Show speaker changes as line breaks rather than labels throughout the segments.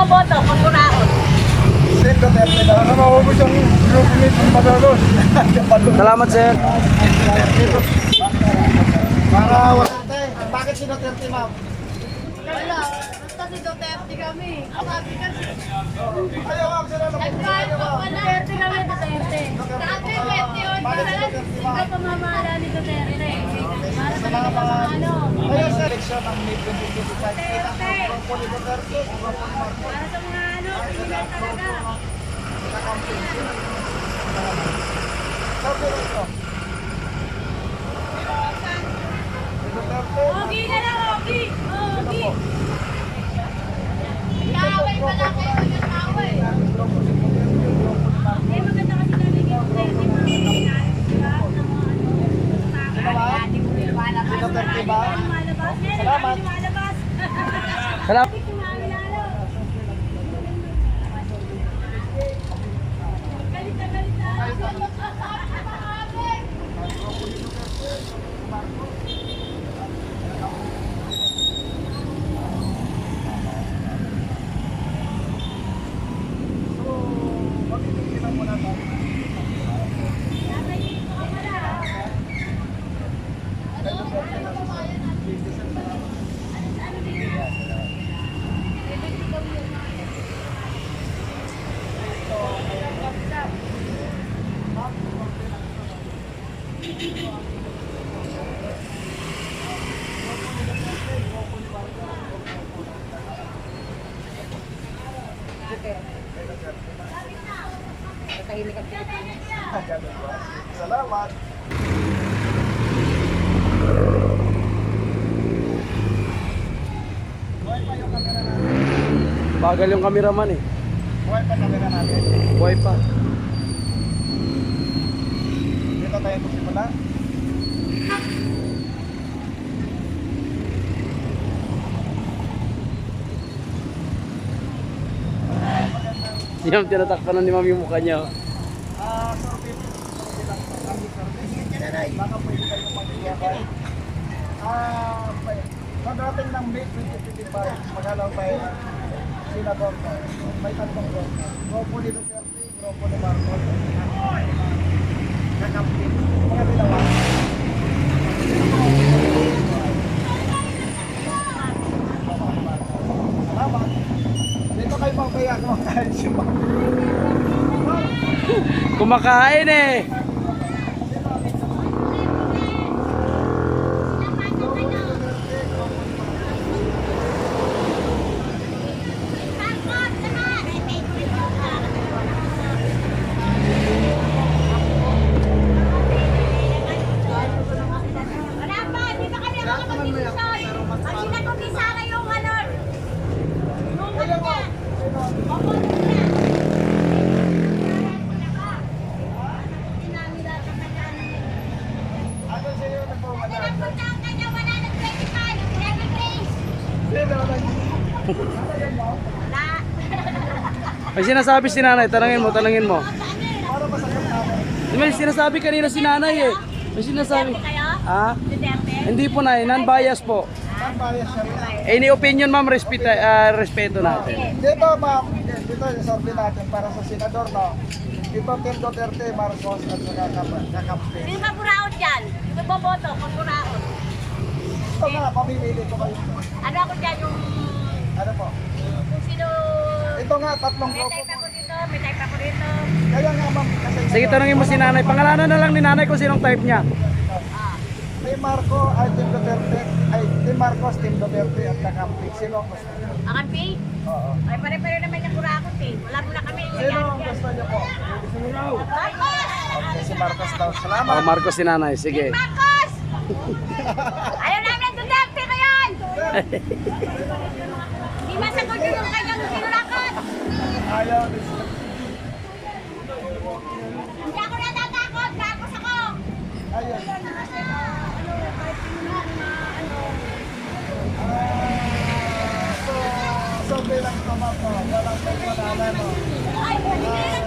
boboto kung Buraon?
Sen Duterte na. Ano maubos yung grupo nito Madalos?
Salamat, sir.
Para wala. Bakit si Duterte, ma'am?
Wala. Basta si Duterte kami. Sabi kasi.
Ayaw, ma'am. Sila na
Nagkahit pa wala. Duterte kami, Duterte. Sabi, Duterte yun. Para lang ikaw pamamahala ni Duterte. Para sa mga ano.
Ayaw sa eleksyon ng May 2025. Kita ang grupo ni Duterte. ang grupo ni Marcos.
Para sa mga ano. Kriminal talaga.
Sabi rito. Si Duterte.
Ogi na lang, Ogi. Ogi. Kaaway pa lang kayo nag-away. Eh, maganda kasi namin yung Duterte, mga pinayos sila ng mga ano, sa akin. Kaya di ko lumalabas.
Si Duterte ba?
Lumalabas. Eh,
Salamat.
lumalabas.
Salamat.
Hindi ko nakilala. Galit na galit na.
So, mamimili lang muna tayo. Salamat. Buhay pa yung camera natin.
Bagal yung cameraman eh.
Buhay pa camera natin.
Buhay pa.
Dito tayo magsimula.
Yung tinatakpan na ni ma'am yung mukha niya.
Ah, lang po. Kami survey. Baka pwede kayong mag-iwakay. Ah, pa- pagdating ng May 2025, magalaw tayo senador ko. May tatlong grupo. Grupo ni Duterte, grupo ni Marcos. Kakampin. Mga dalawa. Salamat. Dito kayo kahit si Ma'am.
Kumakain eh.
Wala pa, hindi pa kami nakakapag-desisyon. Ang sinagot-isara yung ano, yung ano niya. Opo, niya. Hindi namin lahat ang kanyaan.
Ano sa'yo na po, madam?
Pinapunta ang kanya, wala na 25. Every place.
Sino lang?
Wala.
May sinasabi si nanay. Tanangin mo, tanangin mo. May sinasabi kanina si nanay eh. May sinasabi. Ah?
Duterte?
Hindi po na, non-bias po. Any opinion ma'am, respeto, ah, respeto natin.
Dito, ma'am, dito yung survey natin para sa senador, no? Dito, Tim Duterte, Marcos, at saka kakampi.
Sino ba buraot dyan? Sino boboto kung buraot?
Ito nga, pamimili ko kayo.
Ano ako dyan yung...
Ano po?
Kung sino...
Ito nga, tatlong
May
grupo.
type ako dito, may type ako dito.
Kaya nga, ma'am.
Sige, tanongin mo si nanay. Pangalanan na lang ni nanay kung sinong type niya.
Ah.
May Marco, ay Tim Duterte, ay Tim Marcos, Tim Duterte, at kakampi. Sino ang gusto niyo?
Akan P?
Oo.
Ay pare-pare naman yung buraot eh. Wala mo na kami.
Sino ang gusto niyo po?
Marcos!
Okay, si Marcos daw. Salamat.
Oh, Marcos si nanay. Sige.
Marcos! Ayaw namin ang Duterte ko masagot yung kanyang sinulakot!
Ayaw.
Hindi ako natatakot! Ako!
Ayaw. Walang?
Ay, hindi lang.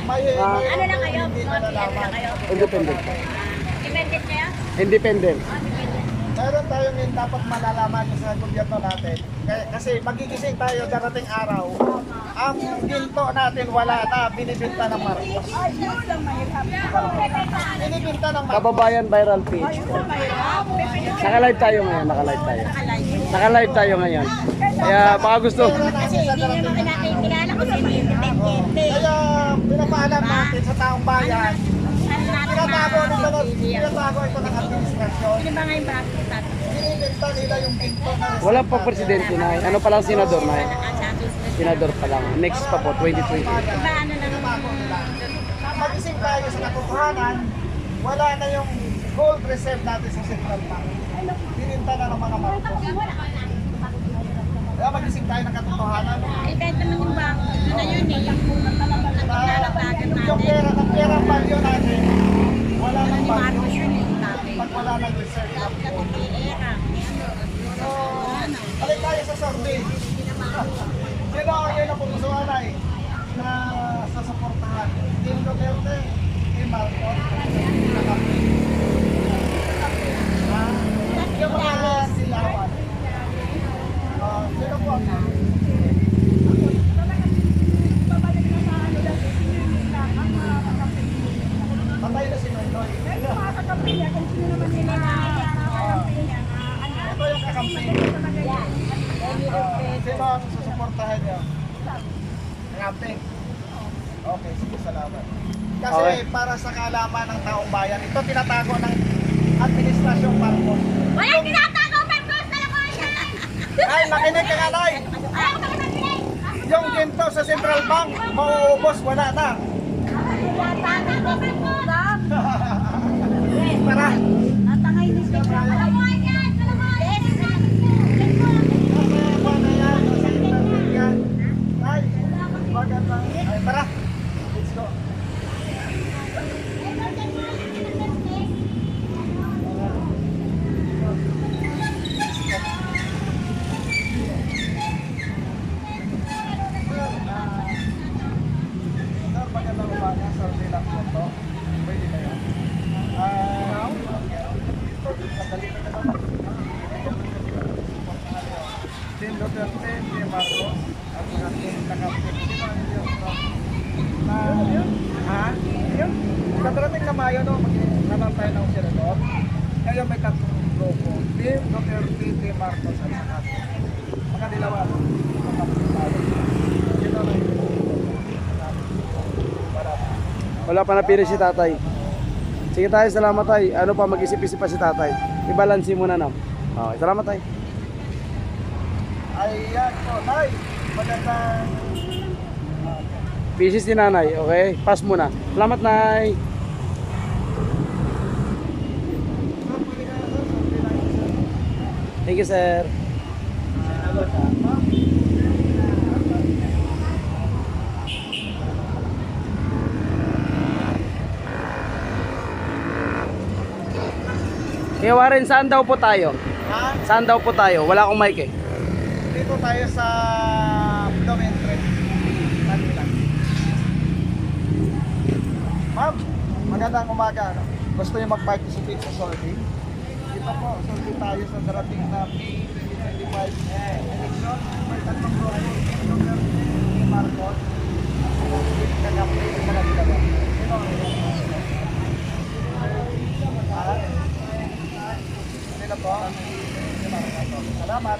May,
Ah.
may,
Ano lang kayo? lang kayo?
Independent.
Dependent kaya?
Independent.
Ah, dependent.
meron tayong yung dapat malalaman sa gobyerno natin. Kaya, kasi magigising tayo darating araw. Ang ginto natin wala na, binibinta ng Marcos. Binibinta ng Marcos.
Kababayan viral page. Naka-live tayo ngayon, naka-live tayo. Naka-live tayo ngayon. Kaya baka gusto.
Kasi hindi naman natin kilala kung sino yung depende.
Kaya pinapaalam natin sa taong bayan,
Ano
ng,
ma-video.
tinatago ito ng administrasyon.
Sino ba ngayon bakit
nila yung ginto na
Wala pa presidente na. Ano pa lang senador na. Senador pa lang. Next pa po, 2020.
Iba ano lang.
Magising tayo sa katotohanan, wala na yung gold reserve natin sa Central Bank. Bininta na ng mga Marcos. Kaya magising tayo ng katotohanan.
Eh, kahit naman yung bangko, yun na yun eh, yung naglalatagan
Yung
natin.
pera, ang pera value natin, wala nang
Ni
value.
Marcos yun eh, dati.
Pag wala nang reserve.
Dati kasi era.
So, balik tayo sa survey. Sino ang yun ang pupusuan ay na sasuportahan? Team Duterte, Team Marcos, Nakapi. Ah, Yung mga silawan. Ah, sino po? Patay na si Noynoy. Ito yung kakampi. Ah, sino ang niyo? Camping. Okay, sige, salamat. Kasi
Okay.
para sa kaalaman ng taong bayan, ito tinatago ng Administrasyong Marcos.
Walang tinatago, Marcos! Kalokohan!
Ay, makinig ka nga, Nay!
Ayaw ko naman pinay!
Yung ginto sa Central Bank, mauubos, wala na.
Tinatago, Marcos!
Para.
Natangay ni Steve.
Tara. Wala pa
napili si tatay. Sige tayo, salamat tay. Ano pa, mag-isip-isip pa si tatay. I-balance mo na nam. Okay, salamat tay.
Ayan po, Nay. Magandang
Busy si nanay, okay? Pass muna. Salamat, nay. Thank you, sir. Kaya Warren, saan daw po tayo?
Ha?
Saan daw po tayo? Wala akong mic eh.
Dito tayo sa Domentre. Manila. Ma'am, magandang umaga. Ano? Gusto niyo mag-participate sa survey? Dito po, survey tayo sa darating na May 2025 election. May tatlong grupo. Ni Marcos, Kagapi, mga dalawa. Sino ang inyong Ha? Sino po? Salamat.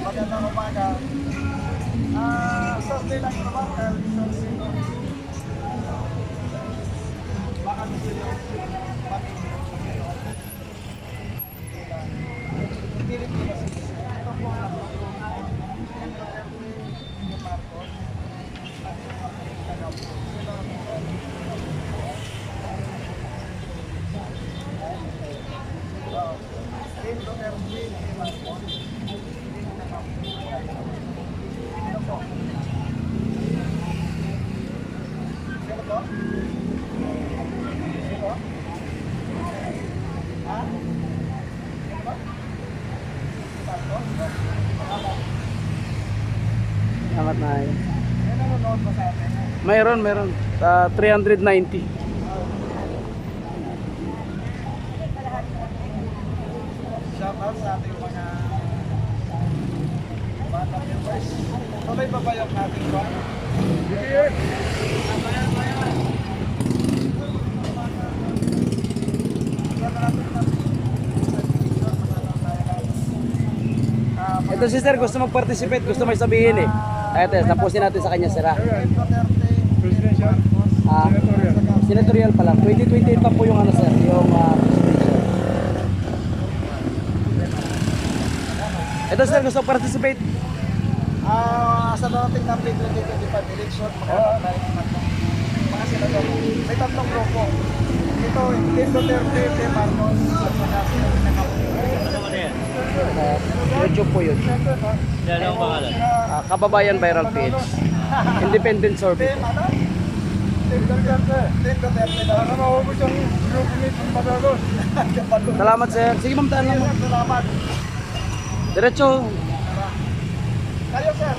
Magandang umaga. Ah, survey lang ito ma'am, dahil sa sino. Baka gusto niyo mamimili. Pilit niyo ba si Ito po ang Yung Marcos. Sino ang Team Duterte, Team Marcos. Team Nakapit. Sino po? Sino po? Sino po? Ha? Sino po? Salamat,
Mayroon, mayroon. Sa 390.
Shout out sa ating mga bata viewers. Tuloy pa ba yung ating ba?
Ito si sir, gusto mag-participate, gusto may sabihin eh. Ito, tapusin natin sa kanya sira.
Presidential.
Ah, senatorial pa lang. 2028 pa po yung ano sir, yung ah, presidential. Ito sir, gusto participate.
Ah, sa darating ng 2025 election, ng tatlong mga senador. May tatlong grupo. Ito, Duterte, Marcos, at saka sila rin
Ah, YouTube po yun.
Yan ang pangalan.
Ah, Kababayan Viral Page. Independent
Madalos?
Salamat sir. Sige ma'am, taan lang mo.
Salamat.
Diretso.
Kayo, sir.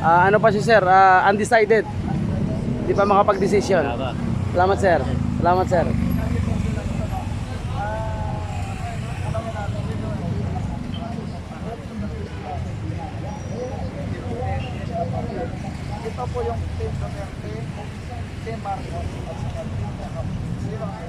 Ah, ano pa si sir? Ah, undecided. Di pa makapag-decision. Salamat sir. Salamat sir.
Ito po yung Team Duterte, Team Marcos, at saka Team Jacob. Sino ang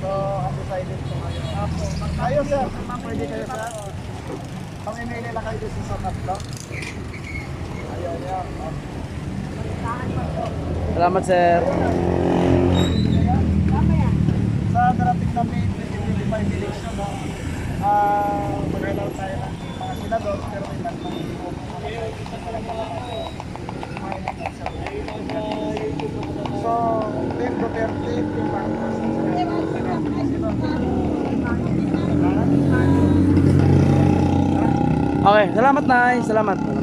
So, undecided po kayo. Apo. Kayo, sir. Pwede kayo, sir. Pamimili lang kayo dito sa tatlo. Ayaw, ayaw.
Salamat sir.
Sa darating na May 2025 election, no, ah, magkalaw tayo ng mga senador, pero may tatlong So, Team Duterte, Team Marcos,
Okay, salamat Nay. Salamat. Salamat.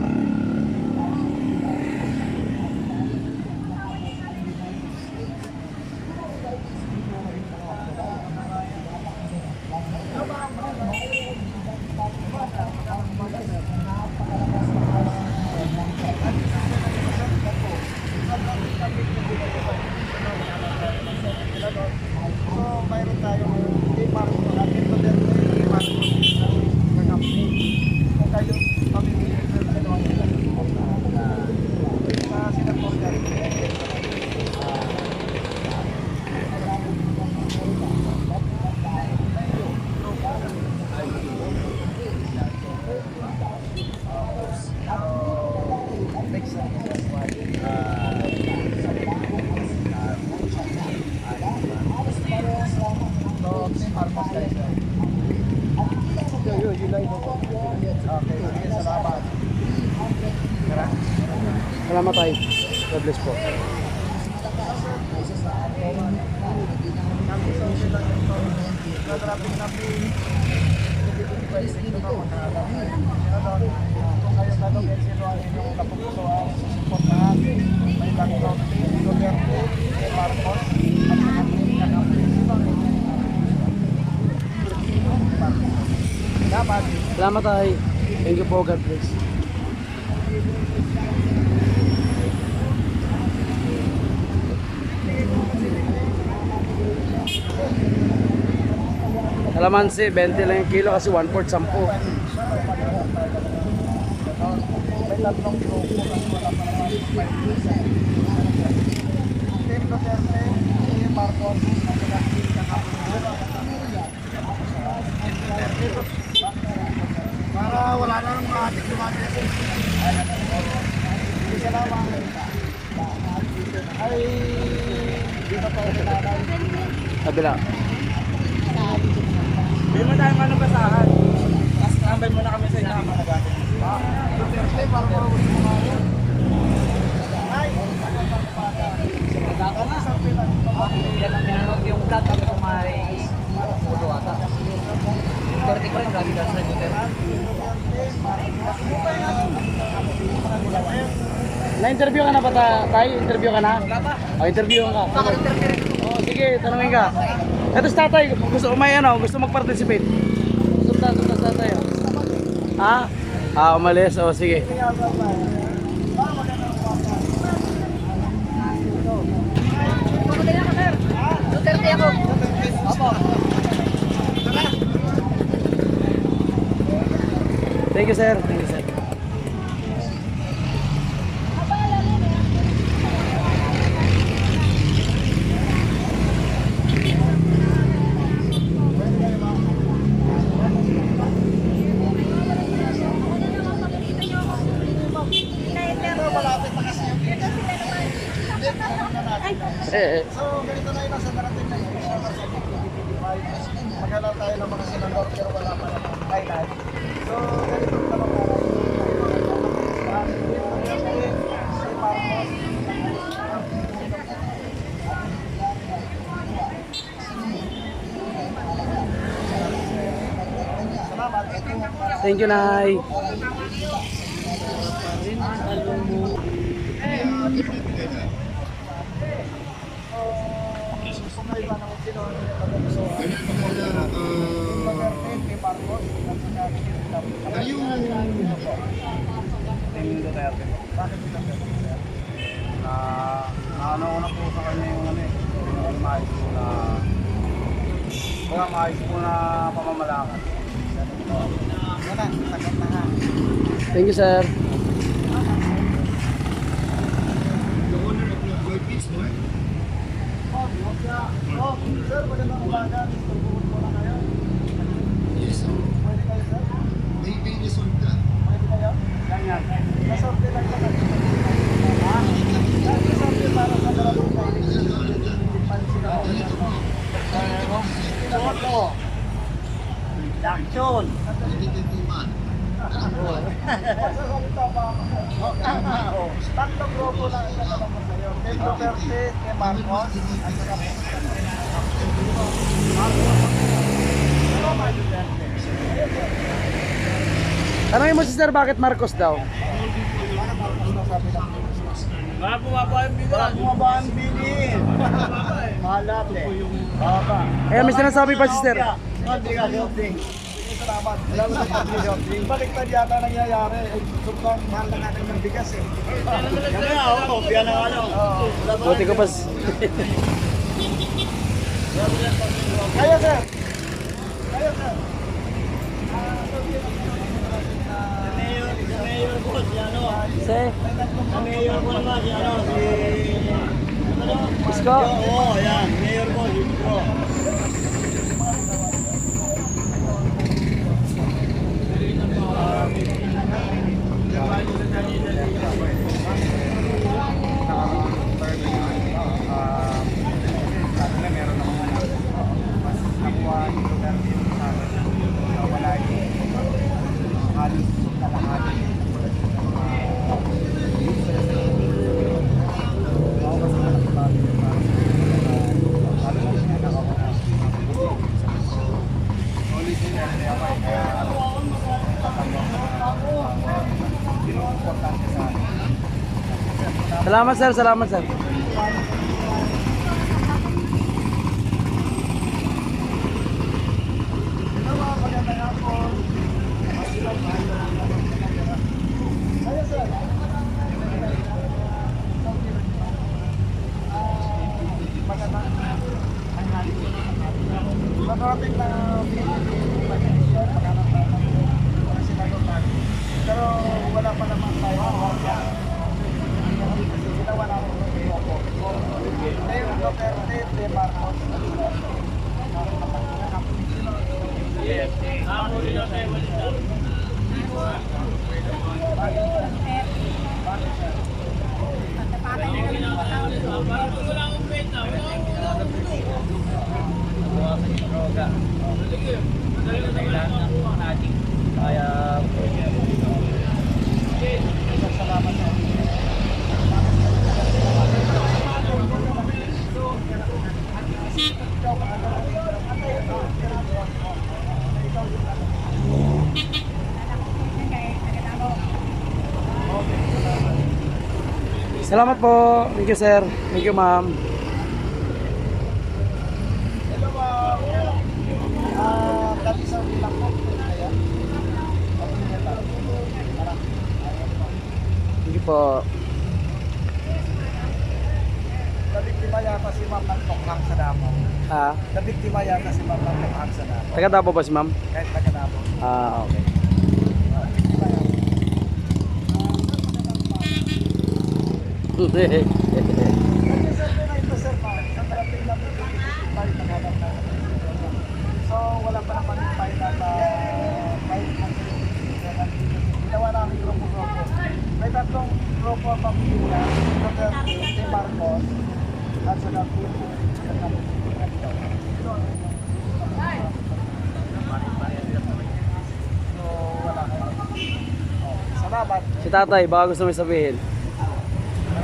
So, mayroon tayong Team Marcos at Team Duterte, Team Marcos, at Kung kayo pamimili, sir, ano ang sa senator dyan. Next So, Team Marcos guys. Yo, yo, you like Okay, sige, salamat. Tara.
Salamat Tay. God bless po.
Natrapik na May 2025 dito na magkakaroon. Senador, kung kayo tanongin sino ang inyong kapupusuan, suportahan, may tatlo, Team Duterte, Team Marcos, at saka Team Kakapit. Sino ang inyong Dapat.
Salamat Tay. Thank you po. God bless. Kalamansi, 20 lang yung kilo kasi 1 fourth 10.
May tatlong grupo at wala pa naman may Team Duterte, Team Marcos, at saka Team Kakapit. Para wala na ng mga ka naman. Ay, di pa kinanay.
Kabila.
Hindi mo tayo ano basahan. Tapos tambay muna kami sa inyo.
Duterte, para gusto mo nga yun. Ay,
yung data ko may ulo ata. Duterte ko rin, grabe ka sa Duterte.
Na-interview ka na ba ta- tayo? Interview ka na?
Wala pa.
O, interview ka.
Baka.
Oh, sige, tanungin ka. Ito si tatay, gusto may ano, gusto mag-participate. Gusto ta, gusto ta tatay. Ha? Ah, umalis. O, sige.
Duterte ako. Opo.
Thank you, sir. Thank you, sir.
Malapit na kasi yung
Eh, eh.
So, ganito na yun ang sa darating na yun. Maghanap tayo ng mga senador pero wala pa naman highlight. So, ganito na naman Si Marcos. Salamat.
Thank you, Nay.
Kung may iba naman sino ang pag-usawa. Kay Marcos.
Tingin Duterte.
Bakit Duterte?
Na, naano ko na po sa kanya yung ano eh. Yung maayos po na... Kaya maayos po na pamamalakad.
Yan na, sagot na ha.
Thank you, sir.
Oh, sir, magandang umaga. Mr. Buhut ko na kayo.
Yes, sir.
Pwede kayo, sir?
May may resulta.
Pwede kayo?
Yan, yan.
Nasorte lang ka Ha? Nasorte para sa darating na election. Hindi pa rin sila
Boto. Action.
Nagtitintuman.
Magsasalita pa ako. Oh, Tatlong grupo lang ang ko sa'yo. Kay Duterte, kay Marcos, at saka Ano?
Tanongin mo si sir bakit Marcos daw?
Baka bumaba yung bilang.
Wala bumaba ang bilin. Mahalat eh. Baba.
Kaya may sinasabi pa si sir.
Hindi ka. Salamat. Wala mo sa shopping. Baliktad yata nangyayari. Sobrang mahal na natin ng bigas eh.
Kaya ako, biyan ng ano.
Buti ko pas.
Kaya sir. Kaya sir.
Mayor, ko, si ano. Ang mayor ko naman, si ano, si... Ano?
Isko.
Oo, yan. Mayor ko, si Isko. Thank you.
Salamat sir, salamat sir.
Nakarating na pero wala pa naman tayo. Ginawa namin yung Opo.
Salamat po. Thank you, sir. Thank you, ma'am.
Hello, ma'am. Uh, dati sa bilang po. Thank you
po.
Nabiktima yata si ma'am ng tokhang sa Davao.
Ha?
Nabiktima yata si ma'am ng tokhang sa Davao.
Taga Davao ba si ma'am?
Kahit taga Davao.
Ah, okay.
So, wala pa naman yung final na kahit ginawa namin grupo-grupo. May tatlong grupo ang pamilya, Duterte, si Marcos, at saka Philippines. So, wala salamat.
Si tatay, baka gusto mo sabihin.